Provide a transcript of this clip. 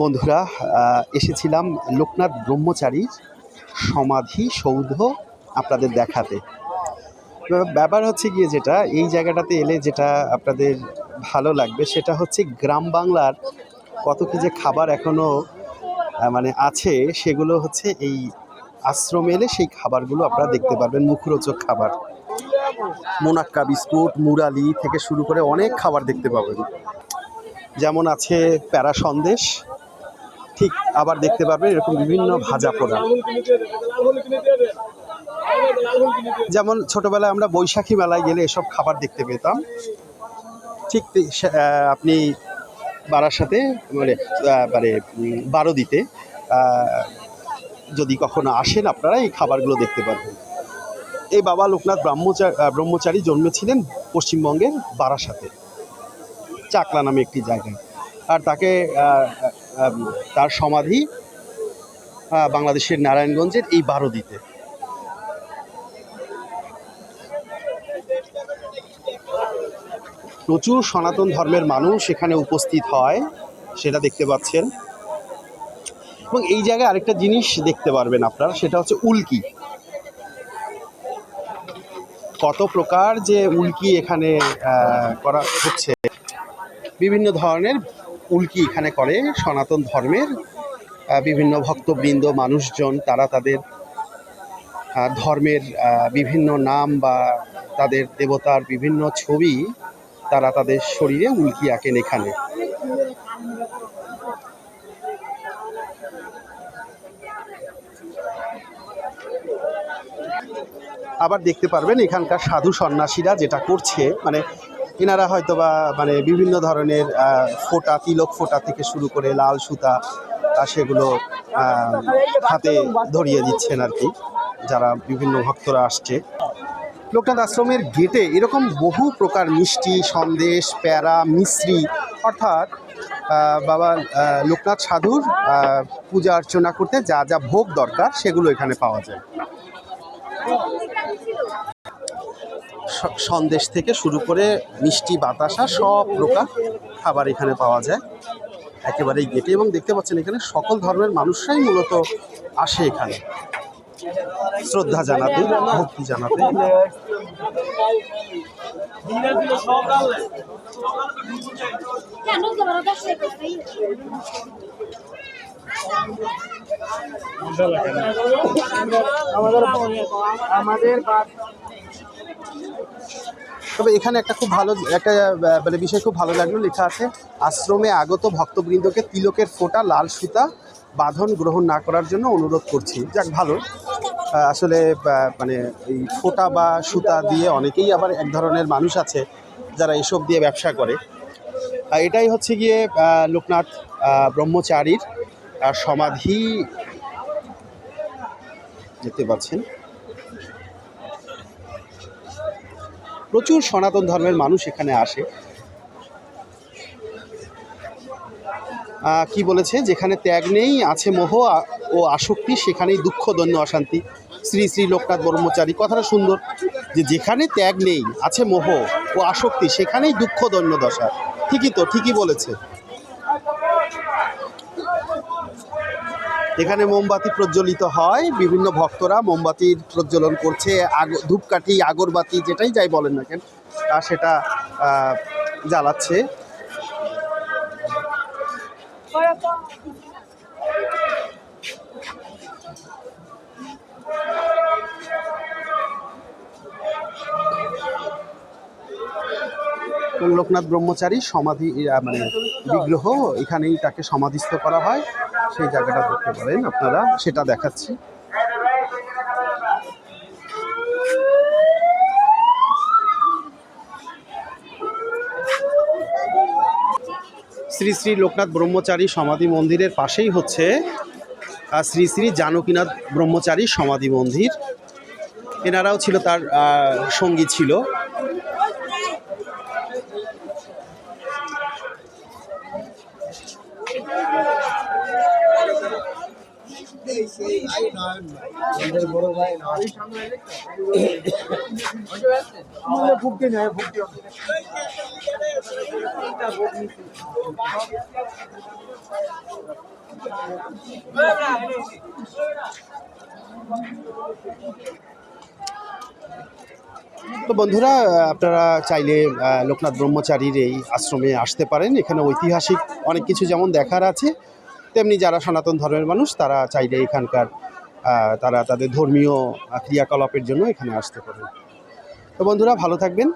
বন্ধুরা এসেছিলাম লোকনাথ ব্রহ্মচারীর সমাধি সৌধ আপনাদের দেখাতে। ব্যাপার হচ্ছে গিয়ে যেটা, এই জায়গাটাতে এলে যেটা আপনাদের ভালো লাগবে, সেটা হচ্ছে গ্রাম বাংলার কত কি যে খাবার এখনও মানে আছে, সেগুলো হচ্ছে এই আশ্রমে এলে সেই খাবারগুলো আপনারা দেখতে পারবেন, মুখরোচক খাবার। মোনাক্কা বিস্কুট, মুরালি থেকে শুরু করে অনেক খাবার দেখতে পাবেন। যেমন আছে প্যারা সন্দেশ ঠিক আবার দেখতে পারবেন এরকম বিভিন্ন ভাজা পোড়া। যেমন ছোটবেলায় আমরা বৈশাখী মেলায় গেলে এসব খাবার দেখতে পেতাম। ঠিক আপনি বারাসাতে মানে মানে বারোদিতে যদি কখনো আসেন আপনারা, এই খাবারগুলো দেখতে পারবেন। এই বাবা লোকনাথ ব্রহ্মচারী ব্রহ্মচারী জন্মেছিলেন পশ্চিমবঙ্গের বারাসাতে চাকলা নামে একটি জায়গায়। আর তাকে তার সমাধি বাংলাদেশের নারায়ণগঞ্জের এই বারোদিতে। প্রচুর সনাতন ধর্মের মানুষ এখানে উপস্থিত হয়, সেটা দেখতে পাচ্ছেন। এবং এই জায়গায় আরেকটা জিনিস দেখতে পারবেন আপনারা, সেটা হচ্ছে উল্কি। কত প্রকার যে উল্কি এখানে করা হচ্ছে। বিভিন্ন ধরনের উল্কি এখানে করে সনাতন ধর্মের বিভিন্ন ভক্তবৃন্দ, মানুষজন, তারা তাদের ধর্মের বিভিন্ন নাম বা তাদের দেবতার বিভিন্ন ছবি তারা তাদের শরীরে উল্কি আঁকেন এখানে। আবার দেখতে পারবেন এখানকার সাধু সন্ন্যাসীরা যেটা করছে মানে এনারা হয়তো বা মানে বিভিন্ন ধরনের ফোঁটা, তিলক ফোঁটা থেকে শুরু করে লাল সুতা সেগুলো হাতে ধরিয়ে দিচ্ছেন আর কি, যারা বিভিন্ন ভক্তরা আসছে। লোকনাথ আশ্রমের গেটে এরকম বহু প্রকার মিষ্টি, সন্দেশ, প্যারা, মিশ্রি, অর্থাৎ বাবা লোকনাথ সাধুর পূজা অর্চনা করতে যা যা ভোগ দরকার সেগুলো এখানে পাওয়া যায়। সন্দেশ থেকে শুরু করে মিষ্টি, বাতাসা, সব প্রকার খাবার এখানে পাওয়া যায় একেবারেই গেটে এবং দেখতে পাচ্ছেন এখানে সকল ধর্মের মানুষরাই মূলত আসে এখানে। শ্রদ্ধা জানাতে, ভক্তি জানাতে। করে আমাদের তবে এখানে একটা খুব ভালো, একটা মানে বিষয় খুব ভালো লাগল। লেখা আছে, আশ্রমে আগত ভক্তবৃন্দকে তিলকের ফোঁটা, লাল সুতা, বাঁধন গ্রহণ না করার জন্য অনুরোধ করছি। যাক, ভালো। আসলে মানে এই ফোঁটা বা সুতা দিয়ে অনেকেই আবার এক ধরনের মানুষ আছে যারা এসব দিয়ে ব্যবসা করে। এটাই হচ্ছে গিয়ে লোকনাথ ব্রহ্মচারীর সমাধি। দেখতে পাচ্ছেন। প্রচুর সনাতন ধর্মের মানুষ এখানে আসে। কি বলেছে? যেখানে ত্যাগ নেই, আছে মোহ ও আসক্তি, সেখানেই দুঃখ, দৈন্য, অশান্তি। শ্রী শ্রী লোকনাথ ব্রহ্মচারী, কথাটা সুন্দর। যে যেখানে ত্যাগ নেই, আছে মোহ ও আসক্তি, সেখানেই দুঃখ, দৈন্য, দশা। ঠিকই তো, ঠিকই বলেছে। এখানে মোমবাতি প্রজ্বলিত হয়। বিভিন্ন ভক্তরা মোমবাতির প্রজ্বলন করছে। আগ, ধূপকাঠি, আগরবাতি, যেটাই যাই বলেন না কেন, তা সেটা জ্বালাচ্ছে। লোকনাথ ব্রহ্মচারী সমাধি মানে বিগ্রহ, এখানেই তাকে সমাধিস্থ করা হয়। সেই জায়গাটা দেখতে পারেন আপনারা, সেটা দেখাচ্ছি। শ্রী শ্রী লোকনাথ ব্রহ্মচারী সমাধি মন্দিরের পাশেই হচ্ছে শ্রী শ্রী জানকীনাথ ব্রহ্মচারী সমাধি মন্দির। এনারাও ছিল তার সঙ্গী ছিল। নেয় তো বন্ধুরা, আপনারা চাইলে লোকনাথ ব্রহ্মচারীর এই আশ্রমে আসতে পারেন। এখানে ঐতিহাসিক অনেক কিছু যেমন দেখার আছে তেমনি যারা সনাতন ধর্মের মানুষ, তারা চাইলে এখানকার তারা তাদের ধর্মীয় ক্রিয়াকলাপের জন্য এখানে আসতে পারে তো বন্ধুরা, ভালো থাকবেন।